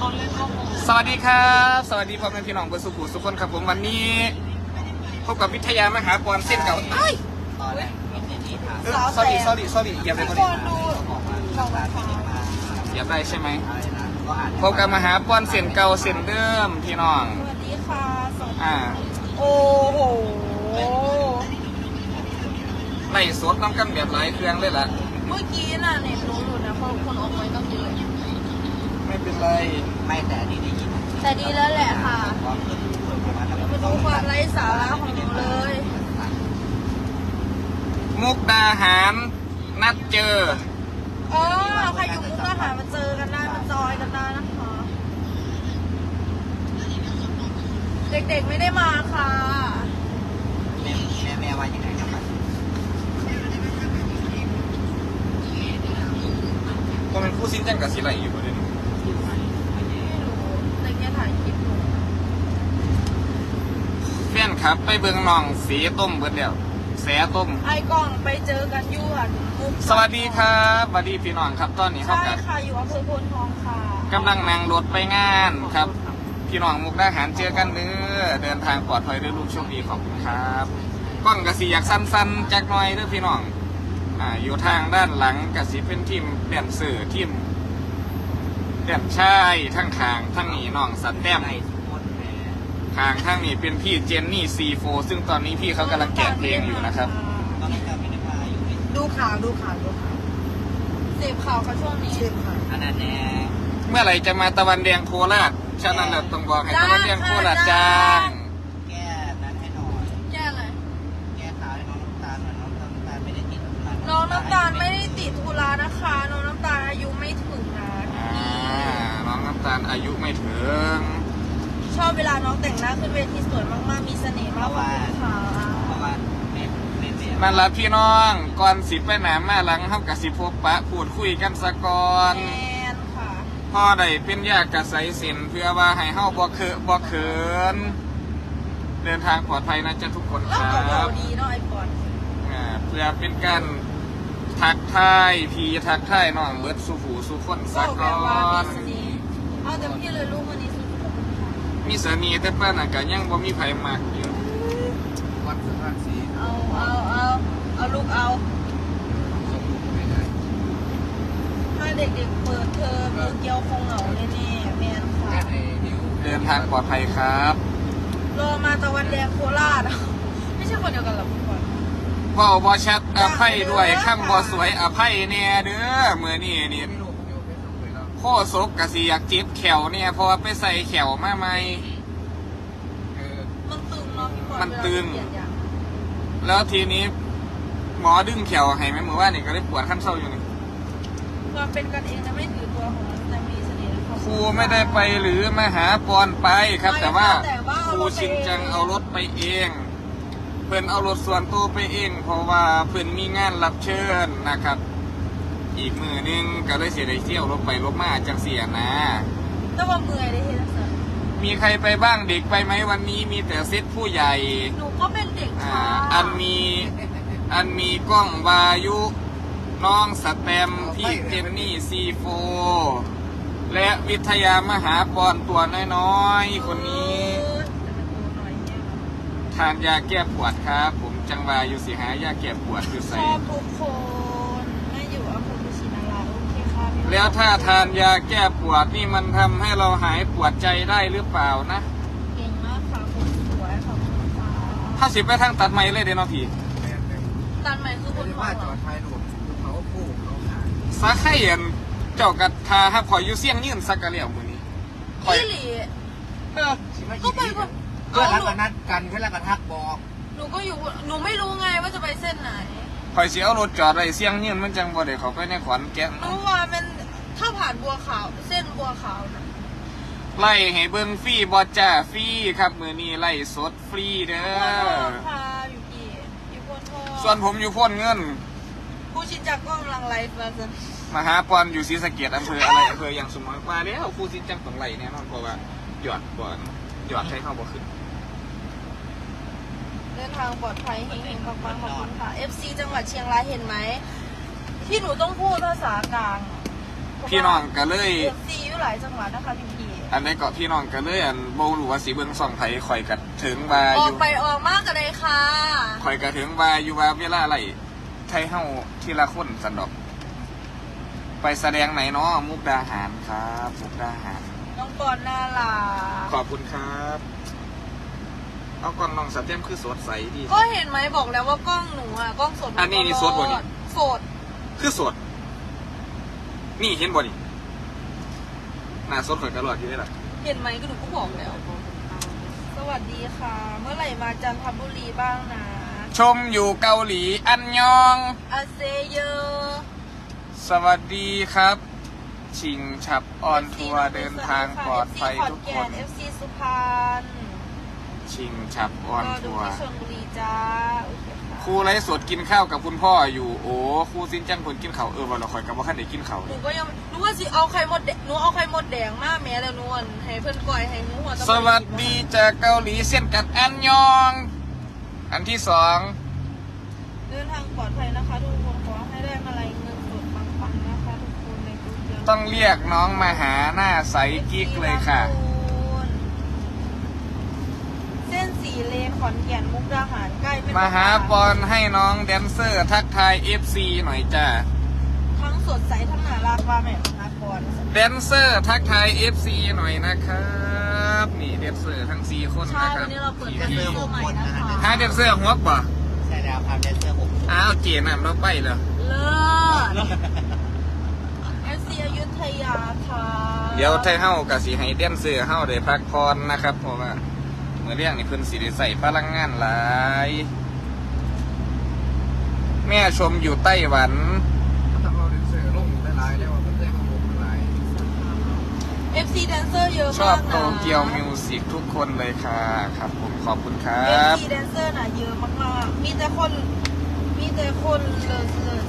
สวัสดีครับ สวัสดีพ่อแม่พี่น้องเบอร์สุขุสุขคนครับผมวันนี้พบกับวิทยามหาปอนเส้นเก่าเอ้ย sorry sorry sorry อย่าไปคนนี้อย่าได้ใช่ไหมพบกับมหาปอนเส้นเก่าเส้นเดิมพี่น้องสวัสดีค่ะสวัสดีอ่าโอ้โหไล่สดน้ำกันแบบหลายเครื่องเลยล่ะ เมื่อกี้น่ะเน็ตรู้อยู่นะเพราะคนออกไปต้องเยอะไม่ เป็นไรไม่แต่อันนี้ได้ยินแต่ดีแล้วแหละค่ะความเกิดส่วนประมาณไม่รู้ความไร้สาระของหนูเลย มุกดาหารนัดเจอเออใครอยู่มุกดาหารมาเจอกันได้มาจอยกันได้นะคะ เด็กๆไม่ได้มาค่ะแม่แม่แม่ว่ายังไงครับก็เป็นผู้สิ้นแจ้งกับสิไรอยู่ประเด็น ไม่รู้ในแง่ถ่ายคลิปหนู แฟน ครับ ไปเบิ่งน้องสีต้มเบิดแล้วแสต้ม ไอ้กล้องไปเจอกันอยู่อะมุกสวัสดีครับสวัสดีพี่น้องครับตอนนี้เขาใช่กับค่ะ อยู่อำเภอโพนทองค่ะกำลังนั่งรถไปงานครับ พี่น้องมุกดาหารเจอกันเด้อเดินทางปลอดภัยด้วยลูกโชคดีขอบคุณครับกล้องกระสีอยากสั้นๆจักหน่อยเด้อพี่น้องอ่าอยู่ทางด้านหลังกระสีเป็นทีมแดนเซอร์ทีมแดนชายทั้งขางทั้งนี้น้องสันแต้มไอ้ ทุกคนแม่ทางข้างนี้เป็นพี่เจนนี่ซีโฟซึ่งตอนนี้พี่เขากำลังแกะเพลงอยู่นะครับ ตอนนั้นก็ไม่ได้มาอยู่ในดูข่าวดูข่าวดูข่าวเสพข่าวเขาช่วงนี้อันนั้นแน่เมื่อไหร่จะมาตะวันแดงโคราชฉะนั้นเราต้องบอกให้ตะวันแดงโคราชจ้างแก้นั้นให้หน่อยแย่เลยแก้ขาวให้น้องน้ำตาลหน่อยน้องน้ำตาลไม่ได้ติดน้องน้ำตาลไม่ได้ติดธุระนะคะ น้องน้ำตาลอายุไม่ถึงนะอ่าน้องน้ำตาลอายุไม่ถึงช อบเวลาน้องแต่งหน้าขึ้นเวทีสวยมากๆ มีเสน่ห์มากเลยค่ะเพราะว่าแม่แม่แม่นั่นละพี่น้องก่อนสิไปหนามาหลังเฮากับสิพบปะพูดคุยกันสะก่อนแมนค่ะพ่อได้เป็นยากกระใสสินเพื่อว่าให้เฮาบ่เคือบ่เขิน เดินทางปลอดภัยนะจ๊ะทุกคนคแล้วรัก็เบาบดีเนาะไอ้ปอนอ่าเพื่อเป็นการทักทายพี่ทักทายน้องเบิดสู่หูสู่คนสะเบาแบก่บว่าอมีน เสน่ห์เอาเต็มที่เลยลูกวันนี้ มีเสน่ห์แต่ป้าน่ะก็ยังบ่มีไผมักอยู่วันสุดท้ายสีเอาเอาเอาเอาลูกเอาสมบูรณ์ไม่ได้ถ้าเด็กๆเปิดเทอมเอเกียวคงเหงาแน่ๆแมนค่ะแค่ในนิ้วเดินทางปลอดภัยครับรอมาตะวันแดงโคราช ไม่ใช่คนเดียวกันหรอกพี่บอลเว้าบ่ชัดอภัยด้วยคำบ่สวยอภัยแน่เด้อมื้อนี้นี่ไม่รู้ไม่รู้ไม่ รู้เลยแล้วโคศกก็สิอยากจิบแขวเนี่ยเพราะว่าไปใส่แขวมาใหม่เออ มันตึงเนาะพี่บอลมันตึง เวลาเปลี่ยนอย่างแล้วทีนี้หมอดึงแขวให้แม่มื้อว่านนี่ก็เลยปวดขั้นเศร้าอยู่นี่ความเป็นกันเองนะไม่ถือตัวของมันแต่มีเสน่ห์นะะครูไม่ได้ไปหรือมาหาปอนไปครับแต่ว่าแต่ว่าครูชินจังเอารถไปเอง เพื่อนเอารถส่วนตัวไปเอง เพราะว่าเพื่อนมีงานรับเชิญนะครับ อีกมือนึงก็เลยเสียได้เที่ยวรถไปรถมาจังเสียนะ แต่ว่าเมื่อยได้เห็นสันมีใครไปบ้างเด็กไปไหมวันนี้มีแต่เซตผู้ใหญ่หนูก็เป็นเด็กอ่าค่ะอันมีอันมีกล้องวายุน้องสแตมป์พี่เจนนี่ซีโฟและวิทยามหาปอนตัวน้อยๆคนนี้เออแต่เป็นตัวหน่อยเนี่ยทานยาแก้ปวดครับ ผมจังวาอยู่สิหายาแก้ปวดอยู่ชใส่อบทุกคน แล้วถ้าทานยาแก้ปวดนี่มันทำให้เราหายปวดใจได้หรือเปล่านะ เก่งมากค่ะคนสวยขอบคุณค่ะถ้าสิไปทางตัดไม้เลยเด้เนาะพี่แม่แม่ตันใหม่คือคนที่หัวว่าจเหรออดไฟหลวงเขาคู่เขาขายสาไข่เห็นเจ้ากัดทาฮับขอยอยู่เสี่ยงยืนสักกะเหลี่ยวมือนี้คอยพี่หลีเออก็ไปคนเพื่อนรักกันนัดกันเพื่อนรักกันทักบอกหนูก็อยู่หนูไม่รู้ไงว่าจะไปเส้นไหนคอยเสียเอารถจอดไรเสี่ยงยืนมันจังบ่ได้เขาไปในขอนแก่นรู้ว่ามัน ถ้าผ่านบัวขาว เส้นบัวขาวนะไล่ให้เบิ่งฟรีบอจ้าฟรีครับมือนี้ไล่สดฟรีเด้พนทองอค่ะอยู่กี่อยู่พนทองส่วนผมอยู่พ้นเงินผู้ชินจากกล้องลังไลฟ์มาจนมหาปอนอยู่ศรีสะเกียดอำเภออะไรอำเภออย่างสมมติว่าแล้วครูสินจังต้องไล่แน่นอนเพราะว่าหยอดบอนหยอดให้เข้าบ่ขึ้นเดินทางปลอดภัยเฮงๆปังๆขอบคุณค่ะ FC จังหวัดเชียงรายเห็นไหมที่หนูต้องพูดภาษากลางอ พี่น้องก็เลยเอฟซีอยู่หลายจังหวัดนะคะพี่พี่อันนี้ก็พี่น้องก็เลยอันบ่รู้ว่าสิเบิ่งซ่องไผข่อยก็ถึงว่าอออกยู่ไปออกมากกันเลยค่ะข่อยก็ถึงว่าอยู่ว่าเวลาอะไรไทยเฮาทีละคนสันดอก ไปแสดงไหนเนาะมุกดาหารครับมุกดาหาร น้องปอนน่ารักขอบคุณครับ เอากล้องน้องสเต็มคือสดใสดี ก็เห็นไหมบอกแล้วว่ากล้องหนูอะกล้องสดอันนี้นี่สดบ่นี่ สด คือสด นี่เห็นบ่นี่หน้าสดข่อยก็รอดอยู่ได้ล่ะเห็นไหมก็หนูก็บอกแล้ว สวัสดีค่ะ เมื่อไหร่มาจันทบุรีบ้างนะชมอยู่เกาหลีอันยอง อาเซเยอสวัสดีครับ ชิงฉับออนทัวร์เดินทางปลอดภัยทุกคน เอฟซีสุพรรณชิงฉับออนก็ดูทัวร์ที่ชลบุรีจ้าโอเคค่ะครูไลฟ์สดกินข้าวกับคุณพ่ออยู่โอ้ครูซินจังผลกินข้าวเออวันเราคอยกับว่าขั้นได้กินข้าวหนูก็ยังหนูว่าสิเอาไข่มดแดงหนูเอาไข่มดแดงมาแม่แล้วนวลให้เพื่อนก่อยให้หนูหัวตะสวัสดีจากเกาหลีเส้นกันอันยอง อันที่สองเดินทางปลอดภัยนะคะทุกคนขอให้ได้มาลัยเงินสดปังๆนะคะทุกคนในกรุงเทพต้องเรียกน้องมาหาหน้าใสกิ๊กเลยค่ะ เส้นสีเลนขอนแก่นมุกดาหารใกล้เป็น มาหาบอลให้น้องแดนเซอร์ ทักทาย FC หน่อยจ้าทั้งสดใสทั้งน่ารักว่าแม่มหาบอลแดนเซอร์ทักทาย FC หน่อยนะครับนี่แดนเซอร์ทั้ง4คนใช่นะครัวับนนี้เราเปิดพี่แดนพี่เซอร์ใหม่นะคะหาแดนเซอร์หัวป่ะใช่แล้วครับแดนเซอร์หกอ้าวเจนอะเราไปเลยเลิศเอฟซีอยุธยาค่ะเดี๋ยวไทยเฮากับสีให้แดนเซอร์เฮาได้พักผ่อนนะครับเพราะว่าเมื่อเรื่องนี้เพิ่นสิได้ใส่พลังงานหลาย แม่ชมอยู่ไต้หวัน ทำเอาเดนเซอร์ลงได้หลายแล้วว่าเพื่อนของผมหลายเอฟซีแดนเซอร์เยอะชอมาบกนะ โตเกียวมิวสิกทุกคนเลยค่ะ ครับผมขอบคุณครัเอฟบซีแดนเซอร์น่ะเยอะมากๆ มีแต่คน มีแต่คนเลิศเลิศ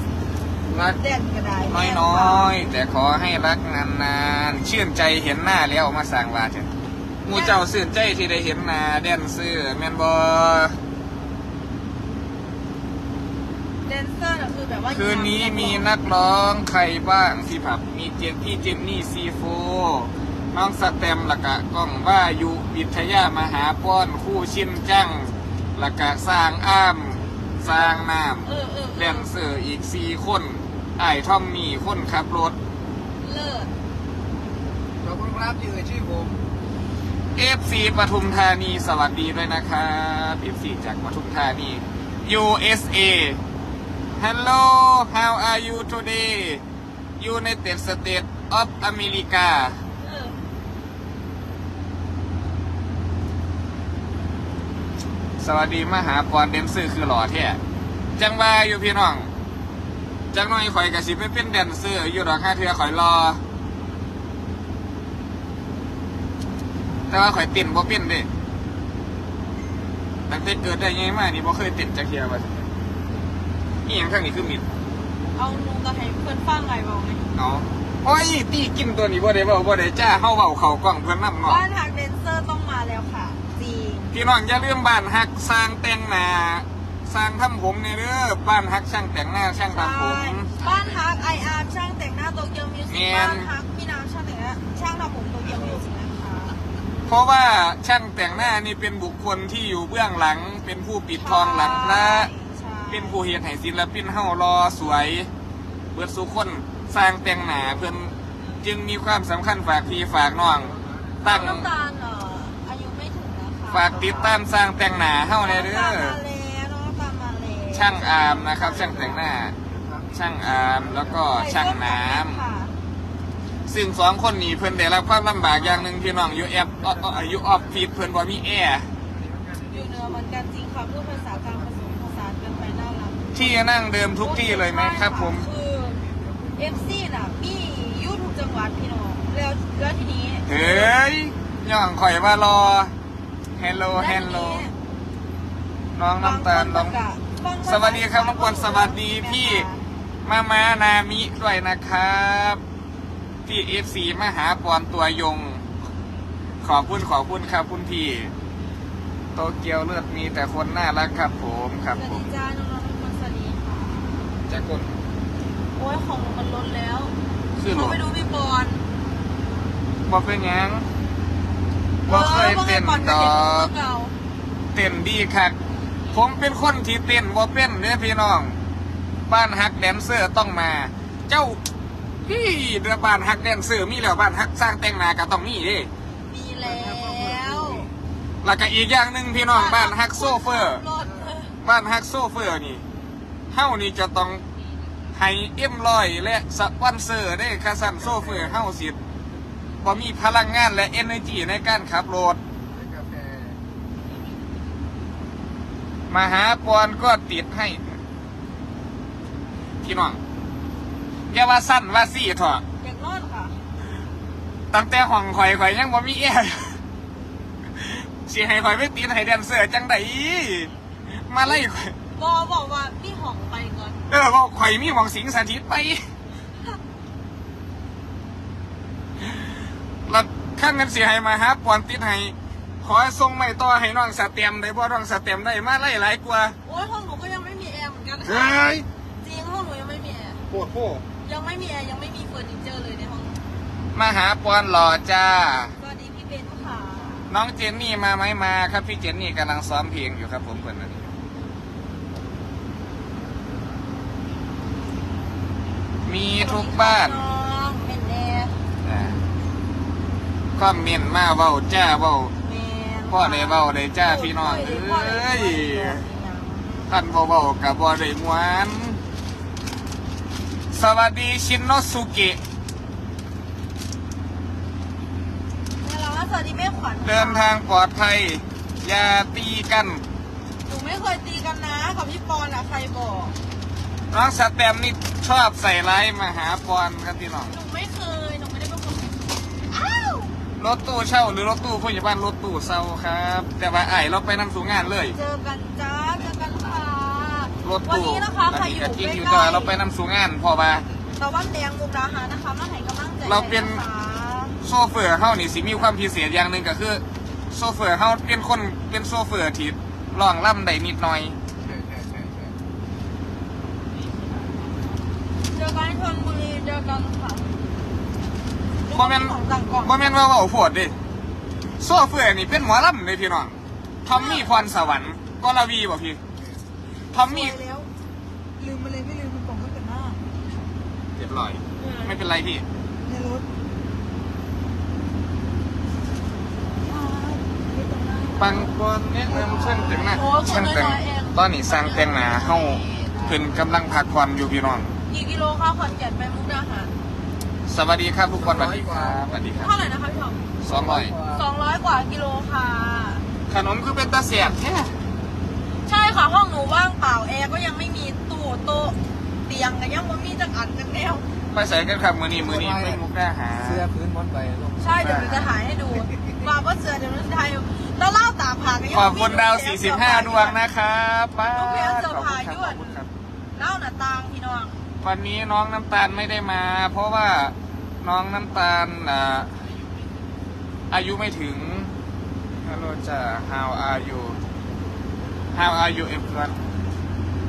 รักแดนก็ได้น้อยๆ แต่ขอให้รักนานๆ ชื่นใจเห็นหน้าแล้วมาสั่งว่าเถอะหมูเจ้าชื่นใจที่ได้เห็นหน้าแดนเซอร์แมนบอ แดนเซอร์น่ะคือแบบว่าคืนนี้มีนักร้องใครบ้างที่ผับมีเจนพี่เจนนี่ซีโฟน้องสแตมละกะก้องว่าอยู่วิทยามหาป้อนคู่ชินจังละกะสร้างอ้ามสร้างน้เออเออำเอแดอนเซอร์อีกสี่คนไอ้ายทอมมี่คนขับรถ เลิศขอบคุณครับที่เอ่ยชื่อผม FC ปทุมธานีสวัสดีด้วยนะครับ FC จากปทุมธานี USA Hello how are you today United States of America สวัสดีมหาปอนเดนเซอร์คือหล่อแท้จังว่าอยู่พี่น้อง จังน่อยข่อยกะสิไปเป็นแดนเซอร์อยู่ดอกห้าเทือข่อยรอ แต่ว่าข่อยเต้นบ่เป็นเด้ตั้งแต่เกิดได้ยังไงมานี่บ่เคยเต้นจักเทียว่า อีหยังทางนี้คือมิดเอาหนูก็ให้เพื่อนฟังไงบอกไงเอาโอ้ยตีกินตัวนี้บ่ได้เว้าบ่ได้จ้าเฮาเว้าเข้ากล้องเพิ่นนำเนาะบ้านทางแดนเซอร์ต้องมาแล้วค่ะจริงพี่น้องอย่าลืมบ้านฮักสร้างแต่งหน้าสร้างทำผมในเด้อบ้านฮักช่างแต่งหน้าช่างใช่ทำผม บ้านฮักไออาร์ช่างแต่งหน้าโตเกียวมิวสิแม่กนบ้านฮักพี่น้ำช่างแต่งหน้าช่างทำผมโตเกียวมิวสิกนะคะเพราะว่าช่างแต่งหน้านี่เป็นบุคคลที่อยู่เบื้องหลังเป็นผู้ปิดทองหลังพระใช่เป็นผู้เฮ็ดให้ศิลปินเฮารอสวย เบิดสุคนสร้างแต่งหน้าเพิ่นจึงมีความสำคัญฝากพี่ฝากน้อง ตั้งน้ำตาลเอ่ออายุไม่ถึงนะคะฝากติดตามสร้างแต่งหน้าเฮาในเด้น้ำตาลอมาแล้วน้ำตาลมาแล้วช่างอามนะครับ ช่างแต่งหน้า ช่างอามแล้วก็ช่างน้ำค่ะซึ่งสองคนนี้เพิ่นได้รับความลำบากอย่างหนึ่งพี่น้องอยู่แอปเอ่อเอ่ออยู่ออฟฟิศเพิ่นบ่มีแอร์อยู่เหนือเหมือนกันจริงค่ะพูดภ น่ารักที่นั่งเดิมทุกที่เลยไหมครับผม คือ FC น่ะมีอยูทุกจังหวัดพี่น้องแล้วแล้วทีนี้เฮ้ยย่องข่อยว่ารอ Hello แล้วที Hello นี้น้องน้ำตาลน้องบางนสวัสดีครับน้องปอนสวัสดีพี่มามานามิด้วยนะครับพี่เอฟซีมาหาปอนตัวยง ขอบคุณขอบคุณครับคุณพี่ โตเกียวเลือดมีแต่คนน่ารักครับผมครับสวัสผดี มจ้าน้องๆทุกคนสวัสดีค่ะจากคนโอ้ยของหนูมันลดแล้วคือหหลนูวไปดูพี่บอลบ่เป็นหยังบ่เคยเต้นออดบ่อคยกเก่าเต้นดีคักผมเป็นคนที่เต้นบ่เป็นเนี่ยพี่น้อง บ้านฮักแดนเซอร์ต้องมา เจ้าพี่เดือบ้านฮักแดนเซอร์มีแล้วบ้านฮักสร้างแต่งหน้าก็ต้องมีเด้มีแล้วแล้วก็อีกอย่างหนึ่งพี่น้องบ้านฮักโซเฟอร์ รถบ้านฮักโซเฟอร์นี่ เฮานี่จะต้องให้เอ็มลอยและสปอนเซอร์ได้คาสันโซเฟอร์เฮาสิบ่มีพลังงานและ energy ในการขับรถกาแฟมาหาปอนก็ติดให้พี่น้องอย่าว่าสั้นว่าสี่เถอะอยากนอนค่ะ ตั้งแต่ห้องข่อยข่อยยังบ่มีแอร์สิให้ข่อยไปติดให้แดนเซอร์จังไดมาไล่ข่อย บอบอกว่าพี่ห่องไปก่อนเออบอกข่อยมีหวังสิงสถิตไปแล้วข้างเงินเสียให้มาหาปอนติดให้ขอส่งไม่ต่อให้น้องสเต็มได้บ่น้องสเต็มได้มาไล่หลายกว่าโอ้ยห้องหนูก็ยังไม่มีแอร์เหมือนกันเฮ้ยจริงห้องหนูยังไม่มีแอร์ปวดโพยังไม่มีแอร์ยังไม่มีเฟอร์นิเจอร์เลยในห้องมาหาปอนหล่อจ้า สวัสดีพี่เบนค่ะ น้องเจนนี่มาไหมมาครับพี่เจนนี่กำลังซ้อมเพลงอยู่ครับผมเพื่อนน มีทุกบ้านน้องเป็นแอร์อ่าคอมเมนต์มาเว้าจ้าเว้าแมนพ่อได้เว้าได้จ้าพี่น้องเอ้ยท่านบ่เว้ากับบ่ได้มวนสวัสดีชินโนสุกิแล้วสวัสดีแม่ขวัญค่ะเดินทางปลอดภัยอย่าตีกันหนูไม่เคยตีกันนะกับพี่ปอนอะใครบอก น้องสแตมนี่ชอบใส่ร้ายมาหาปอนครับพี่น้องหนูไม่เคยหนูไม่ได้เป็นคนอ้าวรถตู้เช่าหรือรถตู้ผู้ใหญ่บ้านรถตู้เช่าครับ แต่ว่าไอ้ายเราไปนำสู่งานเลย เจอกันจ้าเจอกันค่ะรถวันตู้นี้นะคะใครอยู่ก็จริงใกอยู่ล้แต่ว่าเราไปนำสู่งานเพอว่าๆตะวันแดงมุกดาหารนะคะมาให้กำลังใจเราเป็นนะคะโซเฟอร์เฮานี่สิมีความพิเศษอย่างหนึ่งก็คือ โซเฟอร์เฮาเป็นคนเป็นโซเฟอร์ที่ร้องล่ำได้นิดหน่อย ใช่ใช่ใช่ใช่ เจอกันที่ชลบุรีเจอกันค่ะบ่แม่นของต่างกล่องบ่แม่นว่าเว้าโพดเดิโซเฟอร์นี่เป็นหมอลำเลยพี่น้องทอมมี่พรสวรรค์กลวีบ่พี่ทอมมี่สวยแล้วลืมไปเลยไม่ลืมคุณกล่องตั้งแต่หน้าเรียบร้อย ไม่เป็นไรพี่ในรถบางคนแนะนำช่างแต่งหน้าโอ้ช่างแต่งคนน้อยๆเองตอนนี้สร้างแต่งหน้าเฮาเพิ่นกำลังพักผ่อนอยู่พี่น้อง กี่กิโลคะขอนแก่นไปมุกดาหารสวัสดีครับทุกคนสวัสดีครับสวัสดีครับเท่าไหร่นะคะพี่ทอมสองร้อยสองร้อยกว่ากิโลค่ะ ขนมคือเป็นตาเสียบแท้ใช่ค่ะห้องหนูว่างเปล่าแอร์ก็ยังไม่มีตู้โต๊ะเตียงก็ยังไม่มีจังอันจังแนวไปใส่กันครับมือนี้มือนี้ไม่มุกได้หาเสื้อพื้นบนไปลงใช่เดี๋ยวหนูจะถ่ายให้ดูมาก็เสือเดี๋ยวหนูจะถ่ายแล้วเล่าตามผาก็ยังขอบคุณดาว 45 ดวงนะครับป้าน้องเพลขเซออบร์คุไพรณส์ครับด้ขวอยบคุณครับเล่าหน้าต่างพี่น้อง วันนี้น้องน้ำตาลไม่ได้มา เพราะว่าน้องน้ำตาลอ่าอายุไม่ถึง Hello จ้า How are you How are you everyone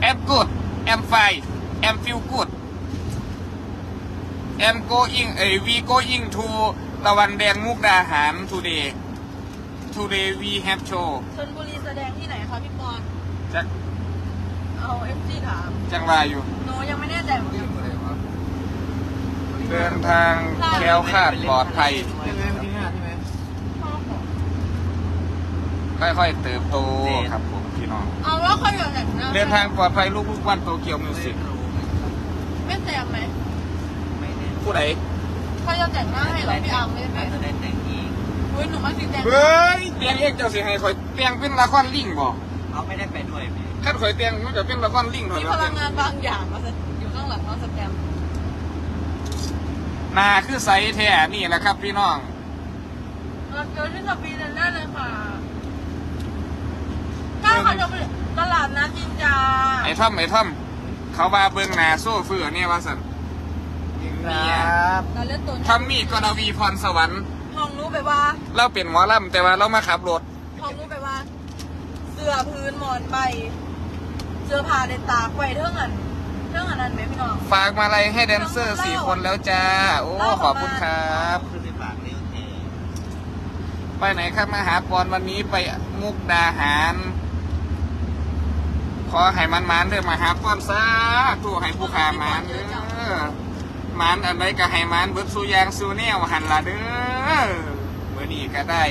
I'm good I'm fine I'm feel good I'm going เอ้ย we going to ตะวันแดงมุกดาหาร today today we have show ชนบุรีแสดงที่ไหนคะพี่ปอนจัก เอาเอฟซีถามจังว่าอยู่ หนูยังไม่แน่ใจเหมือนกันอะไรวะเดินทางแคล้วคลาดปลอดภัยใช่ไหมวันที่ห้าใช่ไหมค่อยๆเติบโตครับผมพี่น้อง เอาแล้วเขาอยู่ไหนนะเดินทางปลอดภัยลูกๆวันโตเกียวมิวสิกไม่แซมไหมไม่แน่ผู้ใดเขาจะแต่งหน้าให้เหรอพี่อาร์มไม่ได้ไหมอาจจะได้แต่งอีกอุ้ยหนูมาสีแดงเฮ้ยเตียงเอกเจ้าสิให้ข่อยเตียงเป็นละครลิงบ่เขาไม่ได้ไปด้วย พี่คันข่อยเตียงมันจะเป็นละครลิงเถมีอะพลังงานบางอย่างมาอยู่ข้างหลังน้องสแตมป์หนาคือใสแท้นี่แหละครับพี่น้องเราเจอที่สปีนได้เลยค่ะใช่ค่ะจะไปตลาดนัดจินจาไอ้ท่อมไอ้ท่อมเขาว่าเบิ่งหน้าโซ่เฟือเนี่ยว่าสันครับเราเล่นตัวทอมมี่กนวีพรสวรรค์ห้องนู้ไปว่า เราเป็นหมอลำแต่ว่าเรามาขับรถห้องนู้ไปว่า เสื้อพื้นหมอนใบเสื้อผ้าในตากไว้เท่านั้นเรื่องอันนั้นไหมพี่น้อง ฝากมาลัยให้แดนเซอร์สี่คนแล้วจ้า โอ้ขอบคุณครับคือไปฝากเร็วเทไปไหนครับมาหาปอนวันนี้ไปมุกดาหาร ขอให้มันมันๆเด้อมาหาปอนซาตัวให้ผู้ขามันเด้อมันอันใดก็ให้มันเบิดสู่อยางสู่แนวหันละเด้อเมื่อนี้ก็ได้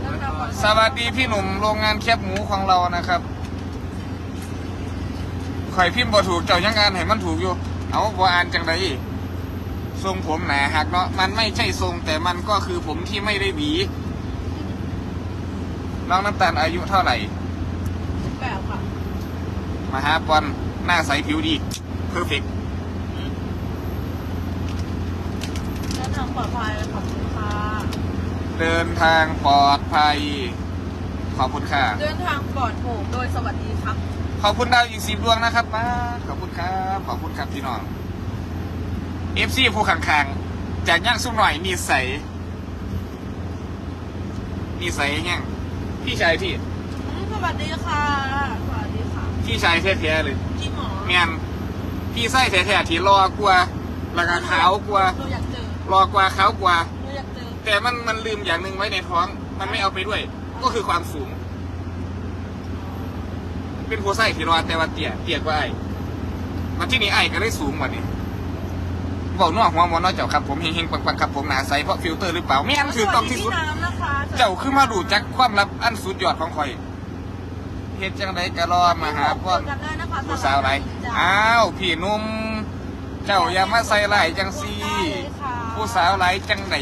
เดินทางปลอดภัย สวัสดีพี่หนุ่มโรงงานแคบหมูของเรานะครับข่อยพิมพ์บ่ถูกเจ้ายังงานให้มันถูกอยู่ เอาบ่อ่านจังไดทรงผมหนาหักเนาะ มันไม่ใช่ทรงแต่มันก็คือผมที่ไม่ได้หวี น้องน้ำตาลอายุเท่าไหร่แปลกค่ะมาหาปอนหน้าใสผิวดี เพอร์เฟกเดินทางปลอดภัยขอบคุณค่ะ เดินทางปลอดภัย ขอบคุณค่ะ เดินทางปลอดโปร่งโดยสวัสดีครับ ขอบคุณดาวอีกสิบดวงนะครับมาขอบคุณครับ ขอบคุณครับพี่น้องเอฟซีผู้ขังขังๆจากย่างสุ่มหน่อยนิสัยนิสัยแง่งพี่ชายพี่อืมสวัสดีค่ะ สวัสดีค่ะ พี่ชายแท้ๆเลยจริงเหรอแม่นพี่ไส้แท้ๆที่รอกว่าแล้วก็ขาวกว่าเราอยากเจอรอกว่าขาวกว่ แต่มันมันลืมอย่างหนึ่งไว้ในท้อง มันไม่เอาไปด้วย ก็คือความสูง เป็นผู้ไส้ที่รอแต่ว่าเตี้ยเตี้ยกว่าไอ้มาที่นี่ไอ้ก็ได้สูงกว่านี้บอกนอกหัวหมอนอกเจ้าครับผมเฮงๆปังๆครับผมหนาใสเพราะฟิลเตอร์หรือเปล่าไม่อันคือต้องที่สุดสวัสพี่น้ำนะคะเจ้าคือมาดูจักความลับอันสุดยอดของข่อยเฮ็ดจังไดก็รอมาหาพ่อ จำได้นะคะผู้สาวไร อ้าว พี่หนุ่ม เจ้าอย่ามาใส่ไหลายจังซี ผู้สาวไรจังได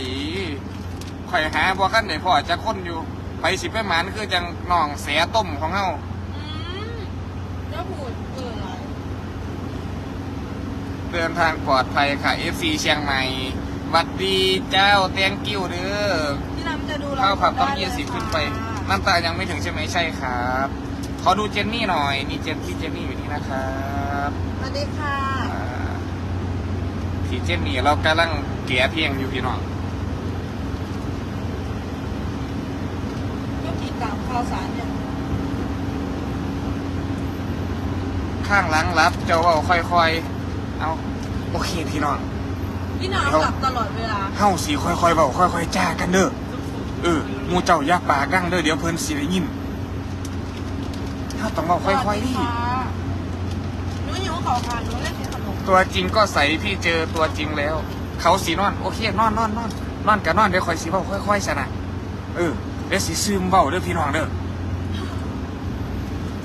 ข่อยหาบ่คันได้พ่อจะค้นอยู่ ไปสิไปหมานคือจังน้องแสต้มของเฮาอืมแล้วพูดเอออะไรเดินทางปลอดภัยค่ะ FC เชียงใหม่หวัดดีเจ้าแตงกิ้วเด้อพี่น้ำจะดูข้าวผับต้องได้ยี่สิบลขึ้นไปค่ะน้ำตายังไม่ถึงใช่ไหมใช่ครับ ขอดูเจนนี่หน่อยนี่เจนพี่เจนนี่อยู่นี่นะครับ สวัสดีค่ะ อ่าพี่เจนนี่เรากำลังเกลี่ยเพียงอยู่พี่น้องก็ติดตามข่าวสารเนี่ยข้างหลังรับเจ้าเว่าค่อยๆ เอาโอเคพี่น้อง พี่น้ำหลับตลอดเวลาเฮาสีค่อยๆเบาค่อยๆจ้ากันเด้อ เออหมูเจ้าอย่าปากดังเด้อเดี๋ยวเพิ่นสิได้ยินเฮาต้องเบาค่อยๆดิสวัสค่ะหนูหิวเขาค่ะหนูเล่นกินขนม ตัวจริงก็ใสพี่เจอตัวจริงแล้ว เขาสีนอน โอเคนอนนอนนอนนอนกันนอนเดี๋ยวคอยสีเบาค่อยๆซะนะเออเดี๋ยวสีซึมเบาเด้อพี่น้องเด้อ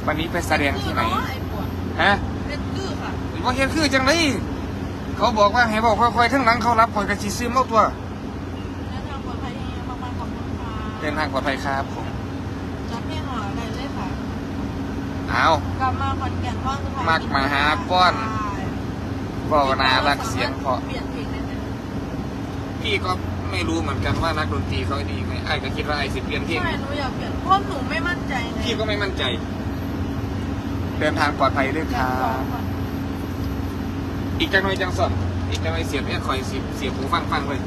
วันนี้ไปแสดงที่ไหนคือเาะไอ้ปวดฮะเป็นตื้อค่ะว่าเห็นคือจังเลยเขาบอกว่าให้บอกค่อยๆทั้งหลังเขารับคอยกระสีซึมเอาตัวเดินทางปลอดภัยมากๆขอบคุณค่ะเดินทางปลอดภัยครับผมจับเพลงหออะไรเลยค่ะเอากลับมาขอนแก่นว่างสุพรรณมักมาหาป้อน บอกนารักเสียงเพราะเปลี่ยนเพลงได้ไหมพี่ก็ไม่รู้เหมือนกันว่านักดนตรีเขาดีไหมไอ้ก็คิดว่าไอ้สิเปลี่ยนเพลงใช่หนูอยากเปลี่ยนเพราะหนูไม่มั่นใจไงพี่ก็ไม่มั่นใจ เดินทางปลอดภัยด้วยคอยารักลองบก่อนอีกจังหน่อยจังสอนอีกจังหน่อยเสียบเนี่ยคอยเสียบเสียบหูฟังฟังเลย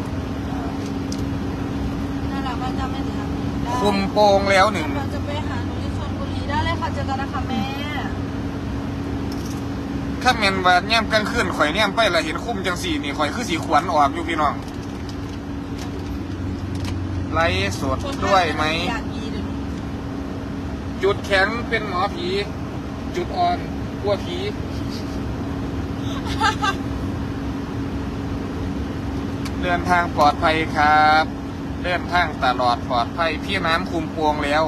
นั่นแหละว่าจะไม่ถึงนาทีได้คุมโปงแล้วหนึ่งเราจะไปหาหนูที่ชลบุรีได้เลยค่ะเจอกันนะคะแม่ ถ้าแมนว่าแง้มกลางคืนข่อยแง้มไปแล้วเห็นคุ้มจังสี่นี่ข่อยคือสีขวัญออกอยู่พี่น้องไลฟ์สดด้วยไหม จุดแข็งเป็นหมอผี จุดอ่อนกลัวผี เดินทางปลอดภัยครับ เดินทางตลอดปลอดภัยพี่น้ำคุมปวงแล้ว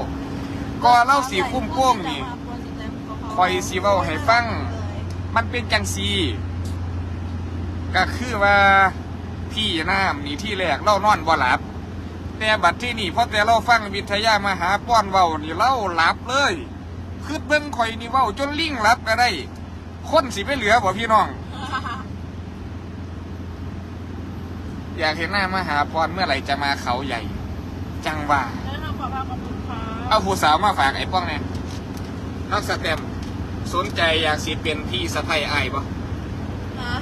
ก็เล่าสีคุ้มป้งนี่คอยสิเว้าให้ฟัง มันเป็นจังซีก็คือว่าพี่น้ำนี่ที่แรกเล่านอนบ่หลับ แต่บัดที่นี่พอแต่เราฟังวิทยามาหาป้อนเว้านี่เล่าหลับเลยคือเบิ่งข่อยนี่เว้าจนลิงหลับก็ได้ คนสิไปเหลือบ่พี่น้อง อยากเห็นหน้ามาหาป้อนเมื่อไหร่จะมาเขาใหญ่ จังว่าเดินทางปลอดภัยขอบคุณค่ะเอาผู้สาวมาฝากไอ้ป้องเนี่ยนอกสเต็ม สนใจอยากสิเป็นพี่สะใภ้ไอ้ายบ่ฮะ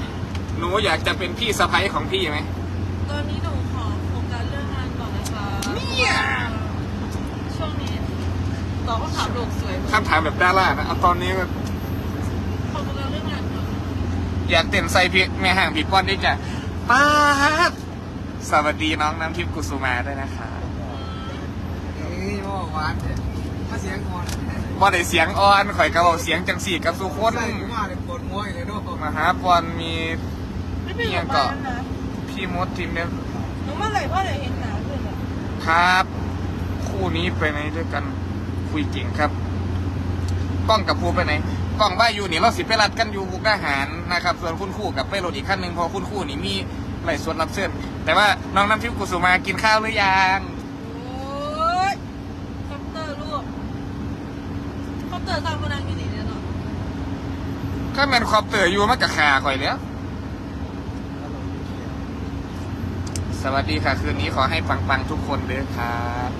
หนูอยากจะเป็นพี่สะใภ้ของพี่ไหม ตอนนี้หนูขอโฟกัสเรื่องงานก่อนนะคะเนี่ย ช่วงนี้ตอบคำถามโลกสวยคำถามแบบดารานะเอาตอนนี้ก็อยากเต้นใส่พี่แม่ห่างพี่ป้อนด้วยจ้ะป้าดสวัสดีน้องน้ำทิพย์กุสุมาด้วยนะคะเอ้ยว่าหวานเนี่ยมาเสียงก่อน บ่ได้เสียงอ่อนข่อยกระบอกเสียงจังสี่กับสุคน ใส่กูว่าเลยปวดมวยเลยเนาะมหาปอนมีไม่เป็นกับบ้านนะพี่มดทีมเนี่ยหนูเมื่อไหร่พ่อไหร่เห็นหนาขึ้นอะครับ คู่นี้ไปไหนด้วยกันคุยเก่งครับ กล้องกับภูไปไหน กล้องว่าอยู่นี่เราสิไปรัดกันอยู่มุกดาหารนะครับ ส่วนคุณครู่กับไปรถอีกขั้นหนึ่งเพอคุณครู่นี่มีไหลฟ์สวนรับเชิญแต่ว่าน้องน้ำทิพย์กุสุมากินข้าวหรือยัง โอ้ยคอปเตอร์ลูกคอปเตอร์ตามมานังอยู่นี่เนี่ยเนาะก็แมนคอปเตอร์อยู่มากับขาข่อยแล้ว สวัสดีค่ะ คืนนี้ขอให้ปังๆทุกคนเด้อครับ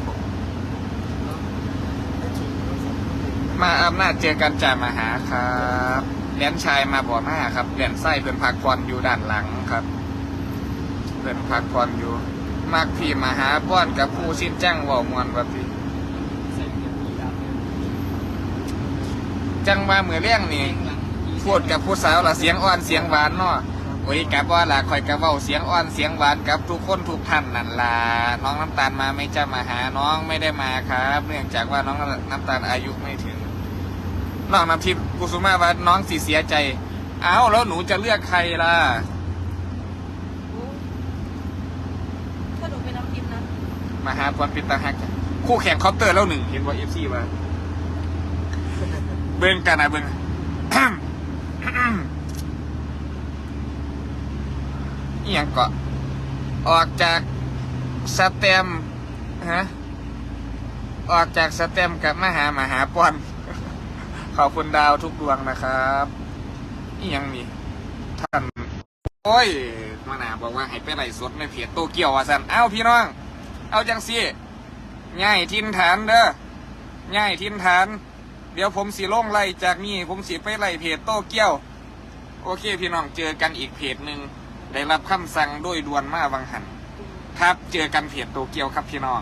มาอำนาจเจอกันจ่ามาหาครับแดนชายมาบ่อหน้าครับแดนไส้เป็นพักพรอยู่ด้านหลังครับเป็นพักพรอยู่ มากพี่มาหาป้อนกับผู้สิ้นแจ้งว่ามวนแบบพี่ จังว่าเหมือเลี้ยงนี่พูดกับผู้สาวละเสียงอ่อนเสียงหวานเนาะโอ้ยกับว่าละคอยกับเว้าเสียงอ่อนเสียงหวานกับทุกคนทุกท่านนั่นล่ะน้องน้ำตาลมาไม่จะมาหาน้องไม่ได้มาครับ เนื่องจากว่าน้องน้ำตาลอายุไม่ถึงน้องน้ำทิพย์กุสุมาว่าน้องสิเสียใจ เอ้าแล้วหนูจะเลือกใครล่ะถ้าหนูเป็นน้ำทิพย์นะมาหาพรปิดตาฮักจ้ะคู่แข่งคอปเตอร์แล้วหนึ่งเห็นว่าเอฟซีมา เบิ้งกันนะเบิ้งอีหยังกาะออกจากสแตมฮะออกจากสแตมกับมหามหาปอนขอบคุณดาวทุกดวงนะครับอีหยังนี่ท่านโอ้ยมานาบอกว่าให้ไปไล่สดในเพจโตเกียวว่าสันเอ้าพี่น้อง เอาจังสิง่ายทินฐานเด้อง่ายทินฐาน เดี๋ยวผมสีล่งไล่จากนี่ผมสีไปไล่เพจโตเกียว โอเค พี่น้องเจอกันอีกเพจหนึ่งได้รับคำสั่งโดยด่วนมาวังหันครับเจอกันเพจโตเกียวครับพี่น้อง